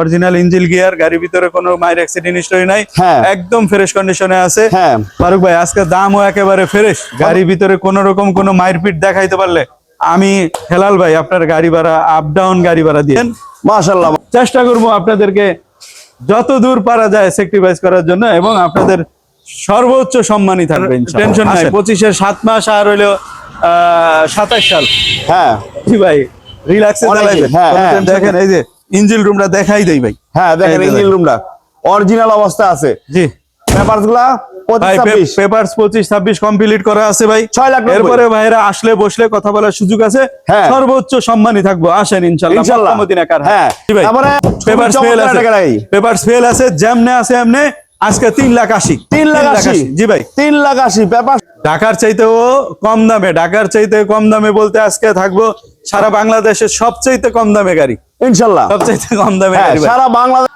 Original engine gear গাড়ির ভিতরে কোনো মায়ের অ্যাক্সিডেন্ট হিস্টরি নাই। হ্যাঁ। একদম ফ্রেশ কন্ডিশনে আছে। হ্যাঁ। ফারুক ভাই আজকে দামও একেবারে ফ্রেশ গাড়ির ভিতরে কোন রকম কোনো মায়ের পিট দেখাইতে পারলে আমি হেলাল ভাই আপনার গাড়ি ভাড়া আপ ডাউন গাড়ি ভাড়া দিয়ে মাশাল্লাহ চেষ্টা করব আপনাদেরকে যত দূর পারা যায় স্যাক্রিফাইস করার জন্য এবং আপনাদের সর্বোচ্চ সম্মানই থাকবে টেনশন নাই। পঁচিশের সাত মাস আর হইল সাতাশ সাল। হ্যাঁ। জি ভাই। রিল্যাক্সে হ্যাঁ। দেখেন এই যে ইঞ্জিন রুমটা দেখাই দেই ভাই। হ্যাঁ দেখেন ইঞ্জিন রুমটা। অরিজিনাল অবস্থা আছে। জি। পেপারসগুলা পেপারস পঁচিশ ছাব্বিশ কমপ্লিট করা আছে ভাই। ছয় লাখ নব্বই। এরপরে ভাইরা আসলে বসলে কথা বলার সুযোগ আছে। হ্যাঁ। সর্বোচ্চ সম্মানই থাকব। আসেন ইনশাল্লাহ। হ্যাঁ। আছে। পেপারস ফেল আছে যেমনে আছে এমনে। আজকে তিন লাখ আশি। তিন লাখ আশি। জি ভাই। তিন লাখ আশি। পেপার ঢাকার চাইতেও কম দামে ঢাকার চাইতে কম দামে বলতে আজকে থাকব সারা বাংলাদেশের সবচাইতে কম দামে গাড়ি। ইনশাল্লাহ। সবচাইতে কম দামে হ্যাঁ। সারা বাংলাদেশ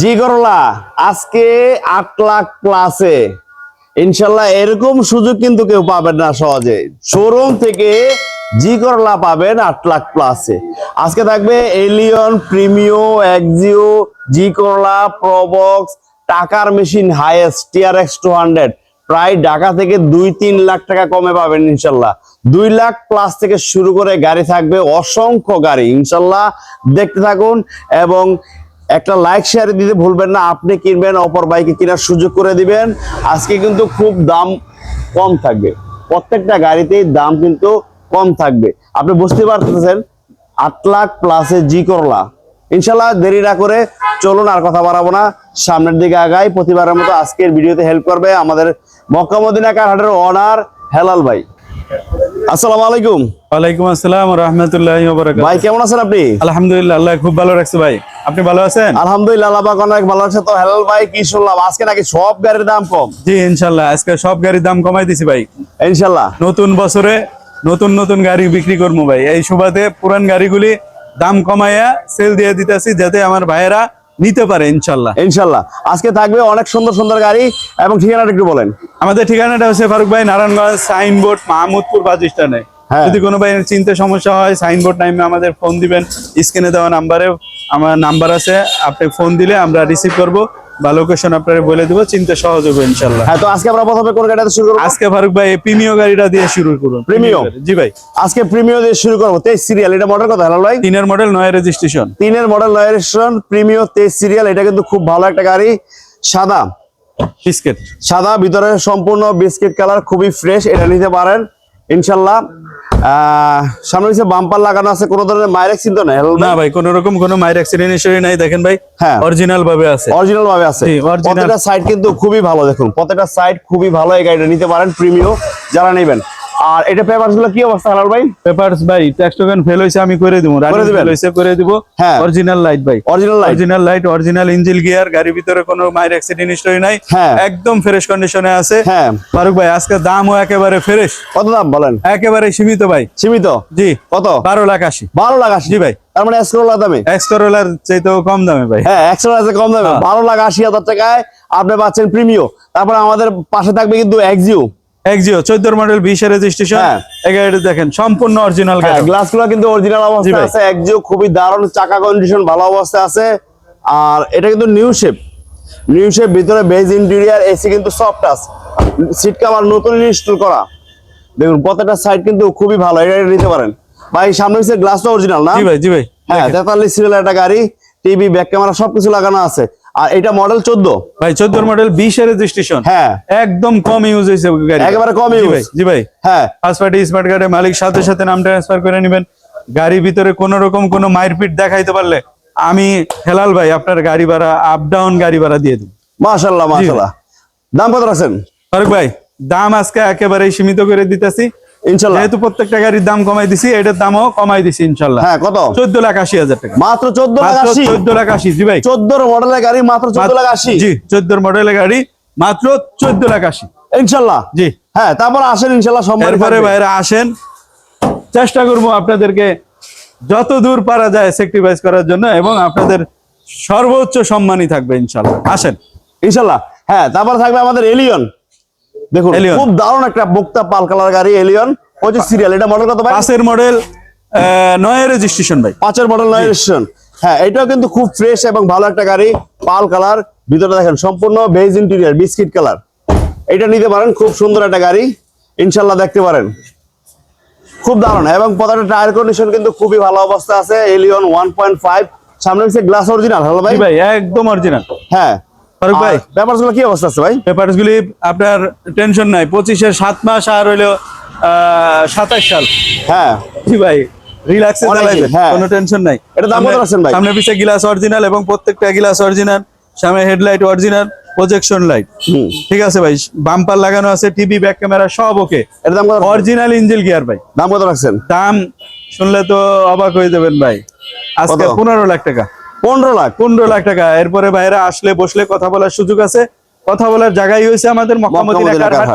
জি করলা আজকে আট লাখ প্লাসে ইনশাল্লাহ এরকম সুযোগ কিন্তু কেউ পাবেন না সহজে। শোরুম থেকে জি করলা পাবেন আট লাখ প্লাসে আজকে থাকবে এলিয়ন প্রিমিও এক্সিও জি করলা প্রবক্স টাকার machine highest TR X two hundred প্রায় ঢাকা থেকে দুই, তিন লাখ টাকা কমে পাবেন ইনশাল্লাহ। দুই লাখ প্লাস থেকে শুরু করে গাড়ি থাকবে অসংখ্য গাড়ি, ইনশাল্লাহ। দেখতে থাকুন এবং একটা লাইক শেয়ার দিতে ভুলবেন না, আপনি কিনবেন, অপর বাইকে কেনার সুযোগ করে দিবেন। আজকে কিন্তু খুব দাম কম থাকবে। প্রত্যেকটা গাড়িতেই দাম কিন্তু কম থাকবে। আপনি বুঝতে পারতেছেন, আট লাখ প্লাসে জি করলা। ইনশাল্লাহ দেরি না করে চলুন আর কথা বাড়াবো না। সামনের দিকে আগাই, প্রতিবারের মতো আজকের ভিডিওতে হেল্প করবে আমাদের মক্কা মদিনা কারহাটের অনার হেলাল ভাই। আসসালামু আলাইকুম। ওয়ালাইকুম আসসালাম রহমতুল্লাহ ভাই কেমন আছেন আপনি? আলহামদুলিল্লাহ আল্লাহ খুব ভালো রাখছে ভাই। আপনি ভালো আছেন? আলহামদুলিল্লাহ আল্লাহ পাক অনেক ভালো আছে তো হেলাল ভাই কি শুনলাম? আজকে নাকি সব গাড়ির দাম কম। জি ইনশাল্লাহ আজকে সব গাড়ির দাম কমাই দিছি ভাই। ইনশাল্লাহ নতুন বছরে নতুন নতুন গাড়ি বিক্রি করব ভাই। এই সুবাদে পুরান গাড়িগুলি দাম কমাইয়া সেল দিয়ে দিতেছি যাতে আমার ভাইয়েরা নিতে পারে ইনশাল্লাহ। ইনশাল্লাহ। আজকে থাকবে অনেক সুন্দর সুন্দর গাড়ি এবং ঠিকানাটা একটু বলেন। আমাদের ঠিকানাটা হচ্ছে ফারুক ভাই নারায়ণগঞ্জ সাইনবোর্ড মাহমুদপুর বাস স্ট্যান্ডে। হ্যাঁ। যদি কোনো ভাই চিনতে সমস্যা হয় সাইনবোর্ড টাইমে আমাদের ফোন দিবেন স্ক্রিনে দেওয়া নাম্বারে আমার নাম্বার আছে আপনি ফোন দিলে আমরা রিসিভ করব। বা লোকেশন আপনারা বলে দেবো চিনতে সহজ হবে ইনশাল্লাহ হ্যাঁ তো আজকে আমরা প্রথমে কোন গাড়িটা শুরু করব? আজকে ফারুক ভাই প্রিমিয় গাড়িটা দিয়ে শুরু করুন? গাড়ি। জি ভাই। আজকে প্রিমিয় দিয়ে শুরু করব তেইশ সিরিয়াল এটা মডেল কত হেলাল ভাই? তিনের মডেল নয় রেজিস্ট্রেশন তিনের মডেল নয়েশন প্রিমিয় তেইশ সিরিয়াল এটা কিন্তু খুব ভালো একটা গাড়ি। সাদা। বিস্কেট সাদা ভিতরে সম্পূর্ণ বিস্কিট কালার খুবই ফ্রেশ এটা নিতে পারেন ইনশাল্লাহ সামনে হচ্ছে বাম্পার লাগানো আছে কোনো ধরনের মায়ের চিন্তা নেই না ভাই কোন রকম কোনো মায়ের অ্যাক্সিডেন্ট ইস্যু নাই দেখেন ভাই হ্যাঁ। অরিজিনাল ভাবে আছে। অরিজিনাল ভাবে আছে। প্রত্যেকটা সাইড কিন্তু খুবই ভালো দেখুন প্রত্যেকটা সাইড খুবই ভালো এই গাড়িটা নিতে পারেন প্রিমিও যারা নেবেন আর এটা পেপারসগুলো কি অবস্থা হেলাল ভাই? পেপারস ভাই ট্যাক্স টোকেন ফেল হইছে আমি করে দিব করে দিবেন? ফেল হইছে করে দিব। হ্যাঁ। অরিজিনাল লাইট ভাই। Original light original light original engine gear গাড়ির ভিতরে কোনো মায়ের অ্যাক্সিডেন্ট হিস্টরি নাই। হ্যাঁ। একদম ফ্রেশ কন্ডিশনে আছে। হ্যাঁ। ফারুক ভাই আজকে দামও একেবারে ফ্রেশ কত দাম বলেন? একেবারে সীমিত ভাই। সীমিত? জি। কত? বারো লাখ আশি। বারো লাখ আশি। জি ভাই। তার মানে এক্সক্রোলার দামে? এক্সকরোলার চাইতেও কম দামে ভাই। হ্যাঁ একশো আছে কম দামে। হ্যাঁ। বারো লাখ আশি হাজার টাকায় আপনি পাচ্ছেন প্রিমিয় তারপরে আমাদের পাশে থাকবে কিন্তু এক্সিও এক্সিও চোদ্দ মডেল বিশে রেজিস্ট্রেশন হ্যাঁ। দেখেন সম্পূর্ণ অরিজিনাল গাড়ি। গ্লাসগুলো কিন্তু অরিজিনাল অবস্থা আছে এক্সিও খুবই দারুণ চাকা কন্ডিশন ভালো অবস্থা আছে। আর এটা কিন্তু নিউ শেপ নিউ শেপ ভিতরে বেজ ইন্টেরিয়ার এসি কিন্তু সফট আছে। সিট কাভার নতুন ইনস্টল করা। দেখুন প্রত্যেকটা সাইড কিন্তু খুবই ভালো এটা নিতে পারেন। ভাই সামনে গ্লাসটা অরিজিনাল না? জি ভাই জি ভাই। হ্যাঁ সিরিয়াল একটা গাড়ি। টিভি ব্যাক ক্যামেরা সবকিছু লাগানো আছে। আর এটা মডেল চোদ্দ। ভাই চোদ্দ মডেল বিশে রেজিস্ট্রেশন হ্যাঁ। একদম কম ইউজ হয়েছে একেবারে কম জি use। জি ভাই। হ্যাঁ। ফার্স্ট পার্টি স্মার্ট কার্ডের মালিক সাথে সাথে নাম ট্রান্সফার করে নেবেন। গাড়ির ভিতরে কোন রকম কোনো মারপিট দেখাইতে পারলে আমি হেলাল ভাই আপনার গাড়ি ভাড়া আপ ডাউন গাড়ি ভাড়া দিয়ে দিব। মাশাল্লাহ মাশাল্লাহ দাম কত রাখছেন? ফারুক ভাই দাম আজকে একেবারে সীমিত করে দিতেছি। ইনশাল্লাহ। যেহেতু প্রত্যেকটা গাড়ির দাম কমাই দিছি এটার দামও কমাই দিছি ইনশাল্লাহ। হ্যাঁ কত? চোদ্দ লাখ আশি হাজার টাকা। মাত্র চোদ্দ লাখ আশি? চোদ্দ লাখ আশি জি ভাই। চোদ্দোর মডেলের গাড়ি মাত্র চোদ্দ লাখ আশি? জি চোদ্দোর মডেলের গাড়ি মাত্র চোদ্দ লাখ আশি। ইনশাল্লাহ? জি। হ্যাঁ তারপর আসেন ইনশাল্লাহ এরপরে ভাইরা আসেন। চেষ্টা করব আপনাদেরকে যত দূর পারা যায় স্যাক্রিফাইস করার জন্য এবং আপনাদের সর্বোচ্চ সম্মানই থাকবে ইনশাল্লাহ। আসেন। ইনশাল্লাহ। হ্যাঁ তারপর থাকবে আমাদের এলিয়ন দেখুন খুব দারুণ একটা বক্তা পাল কালার গাড়ি এলিয়ন পঁচিশ সিরিয়াল এটা মডেল কত ভাই? পাঁচের মডেল নয় রেজিস্ট্রেশন ভাই। পাঁচের মডেল নয় রেজিস্ট্রেশন হ্যাঁ এটাও কিন্তু খুব ফ্রেশ এবং ভালো একটা গাড়ি পাল কালার। ভিতরে দেখেন সম্পূর্ণ বেজ ইন্টেরিয়ার বিস্কিট কালার। এটা নিতে পারেন খুব সুন্দর একটা গাড়ি। ইনশাল্লাহ দেখতে পারেন। খুব দারুণ। এবং পদার্থ টায়ার কন্ডিশন কিন্তু খুবই ভালো অবস্থা আছে এলিয়ন ওয়ান পয়েন্ট ফাইভ সামনে গ্লাস অরিজিনাল হ্যালো ভাই? ভাই একদম অরিজিনাল হ্যাঁ। ফারুক ভাই? কি অবস্থা আছে ভাই? আপনার টেনশন নাই। পঁচিশের সাত মাস আর হইল সাতাশ সাল। হ্যাঁ। জি ভাই রিল্যাক্সে চালাইবেন হ্যাঁ। কোনো টেনশন নাই। এটা দাম কত সামনে- রাখছেন ভাই? সামনে পিছে গ্লাস অরিজিনাল এবং প্রত্যেকটা গ্লাস অরিজিনাল সামনে হেডলাইট অরিজিনাল প্রজেকশন লাইট ঠিক আছে ভাই বাম্পার লাগানো আছে টিভি ব্যাক ক্যামেরা সব ওকে দাম অরিজিনাল ইঞ্জিল গিয়ার ভাই। দাম কত রাখছেন? দাম শুনলে তো অবাক হয়ে যাবেন ভাই। আজকে পনেরো লাখ টাকা। পনেরো লাখ। পনেরো লাখ টাকা। এরপরে বাইরে আসলে বসলে কথা বলার সুযোগ আছে। কথা বলার জায়গায় হয়েছে আমাদের।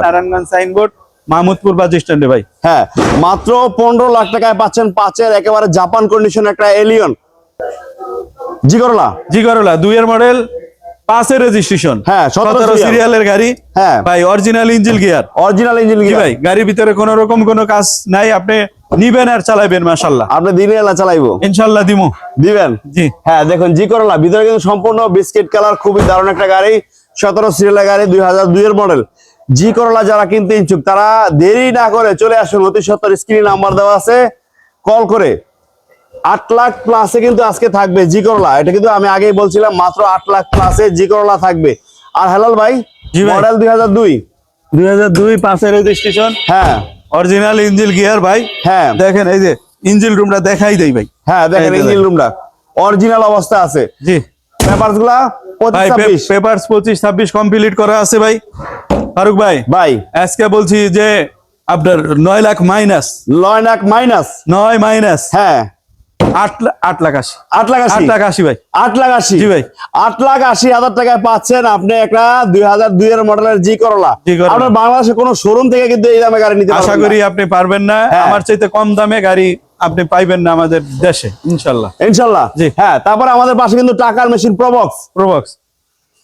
নারায়ণগঞ্জ সাইনবোর্ড মাহমুদপুর বাস স্ট্যান্ডে ভাই। হ্যাঁ মাত্র পনেরো লাখ টাকায় পাচ্ছেন পাঁচের একেবারে জাপান কন্ডিশন একটা Allion G Corolla G Corolla দুইয়ের মডেল পাঁচের রেজিস্ট্রেশন হ্যাঁ, সতেরো সিরিয়ালের গাড়ি। হ্যাঁ। ভাই original engine gear original engine জি ভাই গাড়ির ভিতরে কোনো রকম কোনো কাজ নাই আপনি নিবেন আর চালাবেন মাশাল্লাহ আপনি দিনে এলা চালাইবো? ইনশাল্লাহ দিমু। দিবেন? জি। হ্যাঁ দেখুন জি করলা ভিতরে কিন্তু সম্পূর্ণ বিস্কিট কালার খুবই দারুণ একটা গাড়ি সতেরো সিরিয়ালের গাড়ি দুই হাজার দুইয়ের মডেল। জি করলা যারা কিনতে ইচ্ছুক তারা দেরি না করে চলে আসুন অতি সত্তর স্ক্রিন নাম্বার দেওয়া আছে। কল করে আট লাখ প্লাসে কিন্তু আজকে থাকবে জি করলা এটা কিন্তু আমি আগেই বলছিলাম মাত্র আট লাখ প্লাসে জি করলা থাকবে। আর হেলাল ভাই। মডেল দুই হাজার দুই। দুই হাজার দুই পাঁচের রেজিস্ট্রেশন হ্যাঁ। অরিজিনাল ইঞ্জিল গিয়ার ভাই। হ্যাঁ। দেখেন এই যে ইঞ্জিল রুমটা দেখাই দেই ভাই। হ্যাঁ দেখেন ইঞ্জিল রুমটা। অরিজিনাল অবস্থা আছে। জি। পেপারসগুলা পেপারস পঁচিশ ছাব্বিশ কমপ্লিট করা আছে ভাই। ফারুক ভাই ভাই। আজকে বলছি যে আপনার নয় লাখ মাইনাস নয় লাখ মাইনাস নয় মাইনাস হ্যাঁ। আট আট লাখ আশি। আট লাখ আশি? লাখ আশি ভাই। আট লাখ আশি? জি ভাই। আট লাখ আশি হাজার টাকায় পাচ্ছেন আপনি একটা দুই হাজার দুই এর মডেলের জি করলা। জি আপনার বাংলাদেশে কোনো শোরুম থেকে কিন্তু এই দামে গাড়ি নিতে আশা করি। আপনি পারবেন না। হ্যাঁ। আমার চাইতে কম দামে গাড়ি আপনি পাইবেন না আমাদের দেশে ইনশাল্লাহ। ইনশাল্লাহ। জি। হ্যাঁ তারপরে আমাদের পাশে কিন্তু টাকার মেশিন প্রবক্স প্রবক্স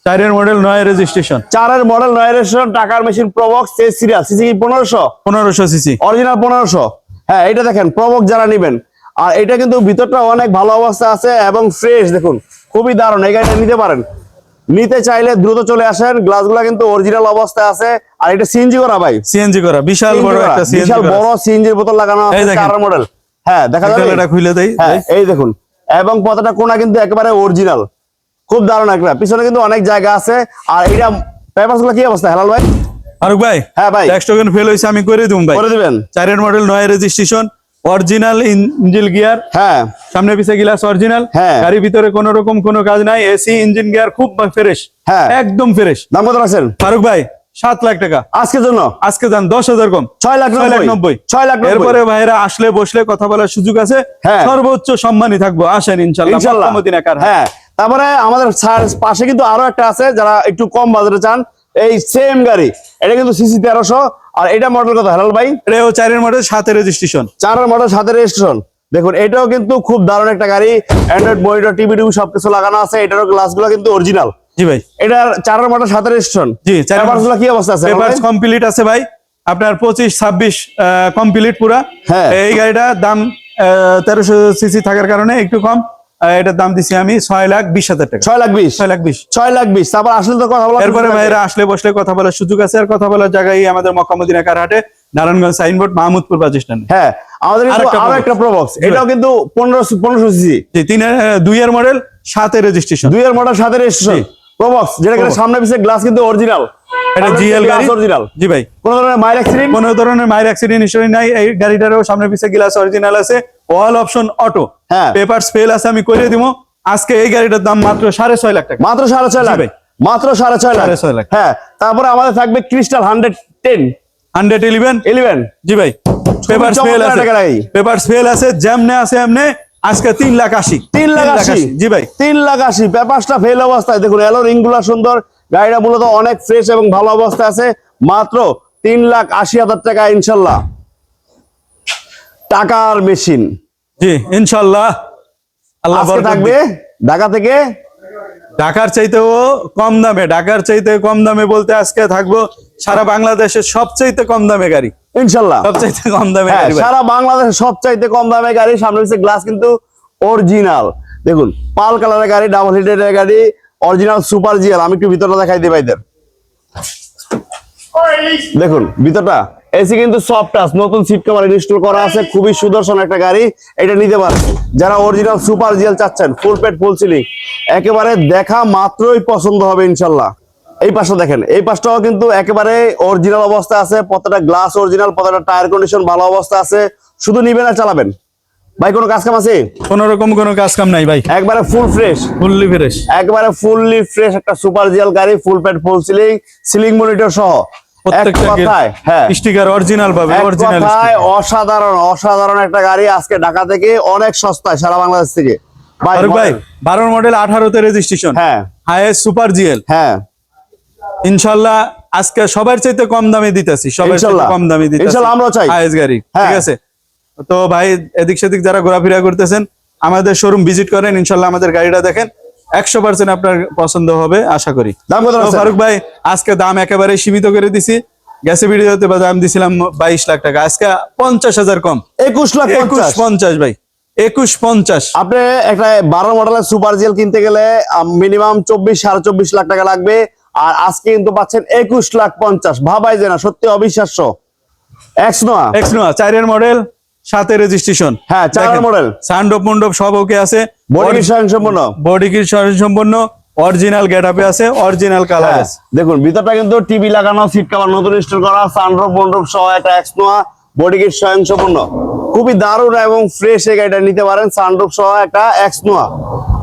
চারের মডেল নয় রেজিস্ট্রেশন চারের মডেল নয় রেজিস্ট্রেশন টাকার মেশিন প্রবক্স সিরিয়াল সিসি পনেরোশো? পনেরোশো সিসি অরিজিনাল পনেরোশো। হ্যাঁ এটা দেখেন প্রবক যারা নিবেন আর এটা কিন্তু ভিতরটা অনেক ভালো অবস্থা আছে এবং ফ্রেশ দেখুন খুবই দারুণ। এই গাড়িটা নিতে পারেন। নিতে চাইলে দ্রুত চলে আসেন। গ্লাসগুলো কিন্তু অরিজিনাল অবস্থায় আছে। আর এটা সিএনজি করা ভাই। সিএনজি করা বিশাল বড় একটা সিএনজি বিশাল বড় সিএনজির বোতল লাগানো আছে। চার মডেল। হ্যাঁ দেখা যাবে? এটা খুলে দেই। হ্যাঁ এই দেখুন। এবং পতাটা কোনা কিন্তু একেবারে অরিজিনাল খুব দারুণ একটা। পিছনে কিন্তু অনেক জায়গা আছে। আর এটা পেপারসগুলো কি অবস্থা হেলাল ভাই? আরুক ভাই হ্যাঁ ভাই। ট্যাক্স টোকেন ফেল হয়েছে আমি করে দিম ভাই। করে দিবেন? চারের মডেল নয় রেজিস্ট্রেশন অরিজিনাল ইঞ্জিন গিয়ার হ্যাঁ। সামনে পিছে গিলাস অরিজিনাল হ্যাঁ। গাড়ির ভিতরে কোনো রকম কোনো কাজ নাই। এসি ইঞ্জিন গিয়ার খুব ফ্রেশ হ্যাঁ। একদম ফ্রেশ দাম কত রাখছেন? ফারুক ভাই সাত লাখ টাকা। আজকের জন্য? আজকে যান দশ হাজার কম। ছয় লাখ ছয় লাখ নব্বই। ছয় লাখ এরপরে ভাইরা আসলে বসলে কথা বলার সুযোগ আছে। হ্যাঁ। সর্বোচ্চ সম্মানী থাকব। আসেন ইনশাল্লাহ ইনশাল্লাহ। হ্যাঁ তারপরে আমাদের পাশে কিন্তু আরও একটা আছে যারা একটু কম বাজারে চান। এই সেম গাড়ি। এটা কিন্তু সিসি তেরোশো আর এটা মডেল কত হেলাল ভাই? এটাও চারের মডেল সাথে রেজিস্ট্রেশন চারের মডেল সাথে রেজিস্ট্রেশন দেখুন এটাও কিন্তু খুব দারুণ একটা গাড়ি। অ্যান্ড্রয়েড মনিটর টিভি টিভি সবকিছু লাগানো আছে। এটারও গ্লাসগুলো কিন্তু অরিজিনাল জি ভাই। এটার চারের মডেল সাথে রেজিস্ট্রেশন জি, চারেরগুলো কি অবস্থা আছে হেলাল পেপার কমপ্লিট আছে ভাই। আপনার পঁচিশ ছাব্বিশ কমপ্লিট পুরা। হ্যাঁ। এই গাড়িটা দাম তেরোশো সিসি থাকার কারণে একটু কম। এটার দাম দিছি আমি ছয় লাখ বিশ হাজার টাকা। ছয় লাখ বিশ? ছয় লাখ বিশ। ছয় লাখ বিশ। তারপর আসলে তো কথা বলা এরপরে ভাইরা আসলে বসলে কথা বলার সুযোগ আছে আর কথা বলার জায়গায় আমাদের Makkamadina কারহাটে Narayanganj signboard Mahmudpur bus stand. হ্যাঁ আমাদের আরও একটা প্রবক্স। এটাও কিন্তু পনেরোশো পনেরোশো সিসি। আহ, দুইয়ের মডেল সাথে রেজিস্ট্রেশন দুই এর মডেল সাথে রেজিস্ট্রেশন। প্রবক্স যেটা সামনে পিছিয়ে গ্লাস কিন্তু অরিজিনাল এটা জিএল গাড়ি? অরিজিনাল জি ভাই। কোন ধরনের মাইল অ্যাক্সিডেন্ট কোনো ধরনের মায়ের অ্যাক্সিডেন্ট হিস্টোরি নাই এই গাড়িটারও সামনে পিছে গ্লাস অরিজিনাল আছে। অল অপশন অটো হ্যাঁ। পেপারস ফেল আছে আমি করে দিব আজকে এই গাড়িটার দাম মাত্র সাড়ে ছয় লাখ টাকা। মাত্র সাড়ে ছয় লাখ? মাত্র সাড়ে ছয় লাখ? সাড়ে ছয় লাখ। হ্যাঁ তারপরে আমাদের থাকবে crystal hundred ten hundred eleven eleven জি ভাই। পেপারস ফেল আছে। পেপারস ফেল আছে যেমনে আছে এমনে। আজকে তিন লাখ আশি। তিন লাখ আশি। জি ভাই। তিন লাখ আশি। পেপারসটা ফেল অবস্থায়। দেখুন এলো রিংগুলা সুন্দর। গাড়িটা মূলত অনেক ফ্রেশ এবং ভালো অবস্থা আছে। মাত্র তিন লাখ আশি হাজার টাকা ইনশাল্লাহ। টাকার মেশিন জি ইনশাল্লাহ। আল্লাহ থাকবে ঢাকা থেকে? ঢাকার চাইতেও কম দামে ঢাকার চাইতে কম দামে বলতে আজকে থাকব সারা বাংলাদেশের সবচাইতে কম দামে গাড়ি। ইনশাল্লাহ। সবচাইতে কম দামে হ্যাঁ গাড়ি সারা বাংলাদেশের সবচাইতে কম দামে গাড়ি সামনে গ্লাস কিন্তু অরিজিনাল দেখুন পাল কালারের গাড়ি ডাবল হিটের গাড়ি অরিজিনাল সুপার জিএল আমি একটু ভিতরটা দেখাই দিই ভাইদের। দেখুন, ভিতরটা। এসি কিন্তু সফট টাচ নতুন সিট কভার ইনস্টল করা আছে, খুবই সুদর্শন একটা গাড়ি, এটা নিতে পারেন। যারা অরিজিনাল সুপার জিএল চাচ্ছেন ফুল পেট ফুল সিলিং একেবারে দেখা মাত্রই পছন্দ হবে ইনশাল্লাহ। এই পাশটা দেখেন, এই পাশটাও কিন্তু একেবারে অরিজিনাল অবস্থা আছে, প্রত্যেকটা গ্লাস অরিজিনাল প্রত্যেকটা টায়ার কন্ডিশন ভালো অবস্থা আছে, শুধু নিবেন আর চালাবেন। ভাই কোনো কাজ কাম আছে? কোন রকম কোনো কাজ কাম নাই ভাই। একবারে ফুল ফ্রেশ ফুললি ফ্রেশ একবারে ফুললি ফ্রেশ একটা সুপার জিএল গাড়ি ফুল পেট ফুল সিলিং সিলিং মনিটর সহ। হ্যাঁ। অসাধারণ অসাধারণ একটা গাড়ি আজকে ঢাকা থেকে অনেক সস্তায় সারা বাংলাদেশ থেকে। ভাই ভাই বারোর মডেল আঠারোতে রেজিস্ট্রেশন হ্যাঁ। সুপার জিএল হ্যাঁ। ইনশাল্লাহ আজকে সবার চাইতে কম দামে দিতেছি সবার কম দামে দিতেছি। ইনশাল্লাহ আমরাও চাই। হাইয়েস্ট গাড়ি হ্যাঁ। ঠিক আছে? তো ভাই এদিক সেদিক যারা ঘোরাফেরা করতেছেন আমাদের শোরুম ভিজিট করেন ইনশাল্লাহ আমাদের গাড়িটা দেখেন। একশো পার্সেন্ট আপনার পছন্দ হবে আশা করি। দাম কত ফারুক ভাই আজকে দাম একেবারে সীমিত করে দিছি। গ্যাসে ভিডিওতে দাম দিছিলাম বাইশ লাখ টাকা আজকে পঞ্চাশ হাজার কম। একুশ লাখ একুশ পঞ্চাশ পঞ্চাশ ভাই একুশ পঞ্চাশ। আপনি একটা বারো মডেলের সুপার জেল কিনতে গেলে মিনিমাম চব্বিশ সাড়ে চব্বিশ লাখ টাকা লাগবে। আর আজকে কিন্তু পাচ্ছেন একুশ লাখ পঞ্চাশ। ভাবাই যে না সত্যি অবিশ্বাস্য। এক্স নোয়া এক্স নোয়া চারের মডেল সাতের রেজিস্ট্রেশন হ্যাঁ, চারের model। সানডপ মন্ডপ সব ওকে আছে। বডি স্বয়ংসম্পূর্ণ? বডি কি সম্পূর্ণ অরিজিনাল গেট আপে আছে অরিজিনাল কালার হ্যাঁ, আছে। দেখুন ভিতরটা কিন্তু টিভি লাগানো সিট কভার নতুন ইনস্টল করা সানরুফ মন্ডপ সহ একটা এক্স নোয়া বডি কিট স্বয়ংসম্পূর্ণ? খুবই দারুণ এবং ফ্রেশ এই গাড়িটা নিতে পারেন সানরুফ সহ একটা এক্স নোয়া।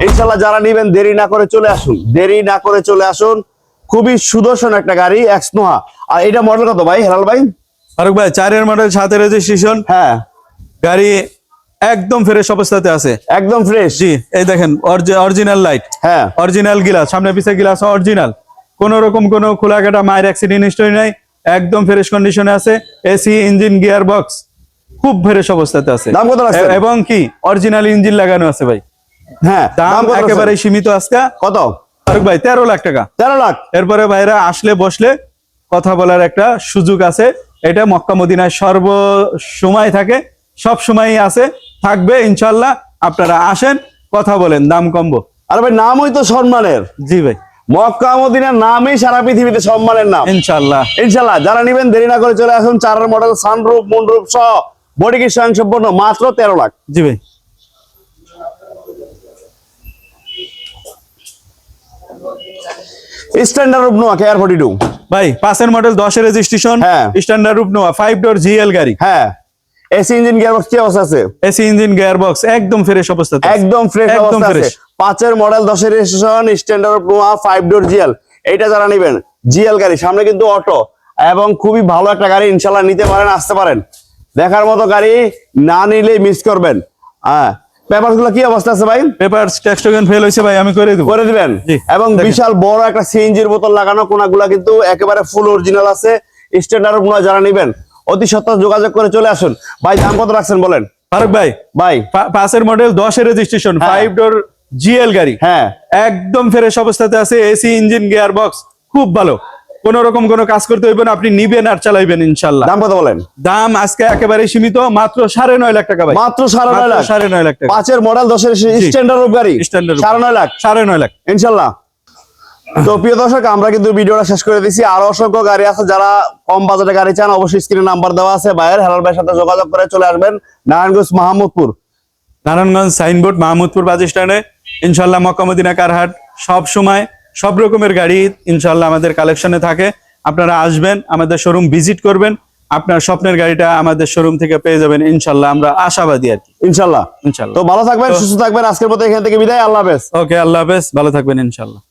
ইনশাল্লাহ যারা নিবেন দেরি না করে চলে আসুন দেরি না করে চলে আসুন। খুবই সুদর্শন একটা গাড়ি এক্স নোয়া। আর এটা মডেল কত ভাই হেলাল ভাই? ফারুক ভাই চারের মডেল সাতের রেজিস্ট্রেশন হ্যাঁ। গাড়ি একদম ফ্রেশ অবস্থাতে আছে। একদম ফ্রেশ জি এই দেখেন অরিজিনাল লাইট হ্যাঁ। অরিজিনাল গিলাস সামনে পিছে গিলাস অরিজিনাল কোন রকম কোন খোলা কাটা মায়ের অ্যাক্সিডেন্ট হিস্টরি নাই একদম ফ্রেশ কন্ডিশনে আছে এসি ইঞ্জিন গিয়ার বক্স খুব ফ্রেশ অবস্থাতে আছে। দাম কত? এ- এবং কি অরিজিনাল ইঞ্জিন লাগানো আছে ভাই। হ্যাঁ দাম একেবারে সীমিত আজকে। কত? ফারুক ভাই তেরো লাখ টাকা। তেরো লাখ? এরপরে ভাইরা আসলে বসলে কথা বলার একটা সুযোগ আছে। এটা মক্কা মদিনায় সর্ব সময় থাকে। সব সময়ই আছে থাকবে ইনশাল্লাহ আপনারা আসেন কথা বলেন দাম কমবো। আরে ভাই নামই তো সম্মানের। জি ভাই। মক্কা মদিনার নামই সারা পৃথিবীতে সম্মানের নাম। ইনশাল্লাহ ইনশাল্লাহ যারা নিবেন দেরি না করে চলে আসুন। চারের মডেল সানরুফ মুনরুফ সহ বডি কিট স্বয়ংসম্পূর্ণ মাত্র তেরো লাখ। জি ভাই। স্ট্যান্ডার্ড রূপ নোয়া কেয়ার ফোর্টি টু ভাই পাঁচের মডেল দশের রেজিস্ট্রেশন হ্যাঁ। স্ট্যান্ডার্ড রূপ নোয়া ফাইভ ডোর জিএল গাড়ি। হ্যাঁ। এসি ইঞ্জিন গিয়ার বক্স কি অবস্থা আছে? এসি ইঞ্জিন গিয়ার বক্স একদম ফ্রেশ অবস্থা একদম ফ্রেশ অবস্থা আছে। পাঁচের মডেল দশের registration standard Noah five door GL এইটা যারা নিবেন জিএল গাড়ি সামনে কিন্তু অটো এবং খুবই ভালো একটা গাড়ি ইনশাল্লাহ নিতে পারেন আসতে পারেন। দেখার মতো গাড়ি না নিলে মিস করবেন। হ্যাঁ পেপারগুলো কি অবস্থা আছে ভাই? পেপার ট্যাক্স টোকেন ফেল হয়েছে ভাই আমি করে দেবো। করে দিবেন? এবং বিশাল বড় একটা সিএনজি সিএনজির বোতল লাগানো কোনাগুলা কিন্তু একেবারে ফুল অরিজিনাল আছে। স্ট্যান্ডার্ডগুলো যারা নিবেন অতি সত্তর যোগাযোগ করে চলে আসুন। ভাই দাম কত রাখছেন বলেন? ফারুক ভাই ভাই। পাঁচের মডেল দশের রেজিস্ট্রেশন। ফাইভ ডোর জিএল গাড়ি। হ্যাঁ। একদম ফ্রেশ অবস্থাতে আছে এসি ইঞ্জিন গিয়ার বক্স খুব ভালো। কোন রকম কোনো কাজ করতে হইবে না আপনি নিবেন আর চালাইবেন ইনশাল্লাহ। দাম কত বলেন? দাম আজকে একেবারে সীমিত মাত্র সাড়ে নয় লাখ টাকা মাত্র সাড়ে নয় লাখ। সাড়ে নয় লাখ টাকা। পাঁচের মডেল দশের স্ট্যান্ডার্ড গাড়ি। রূপ। সাড়ে নয় লাখ। সাড়ে নয় লাখ। ইনশাল্লাহ। তো প্রিয় দর্শক আমরা কিন্তু ভিডিওটা শেষ করে দিছি আরও অসংখ্য গাড়ি আছে যারা কম বাজেটে গাড়ি চান অবশ্যই স্ক্রিনে নাম্বার দেওয়া আছে। ভাইয়ের হেলাল ভাইয়ের সাথে যোগাযোগ করে চলে আসবেন নারায়ণগঞ্জ মাহমুদপুর। নারায়ণগঞ্জ সাইনবোর্ড মাহমুদপুর বাস স্ট্যান্ডে। ইনশাল্লাহ মক্কামদিনা কারহাট সব সময় সব রকমের গাড়ি ইনশাল্লাহ আমাদের কালেকশনে থাকে। আপনারা আসবেন আমাদের শোরুম ভিজিট করবেন। আপনার স্বপ্নের গাড়িটা আমাদের শোরুম থেকে পেয়ে যাবেন ইনশাল্লাহ আমরা আশাবাদী আর কি। ইনশাল্লাহ ইনশাল্লাহ তো ভালো থাকবেন সুস্থ থাকবেন। আজকের মতো এখান থেকে বিদায়। আল্লাহ হাফেজ। ওকে আল্লাহ হাফেজ। ভালো থাকবেন ইনশাল্লাহ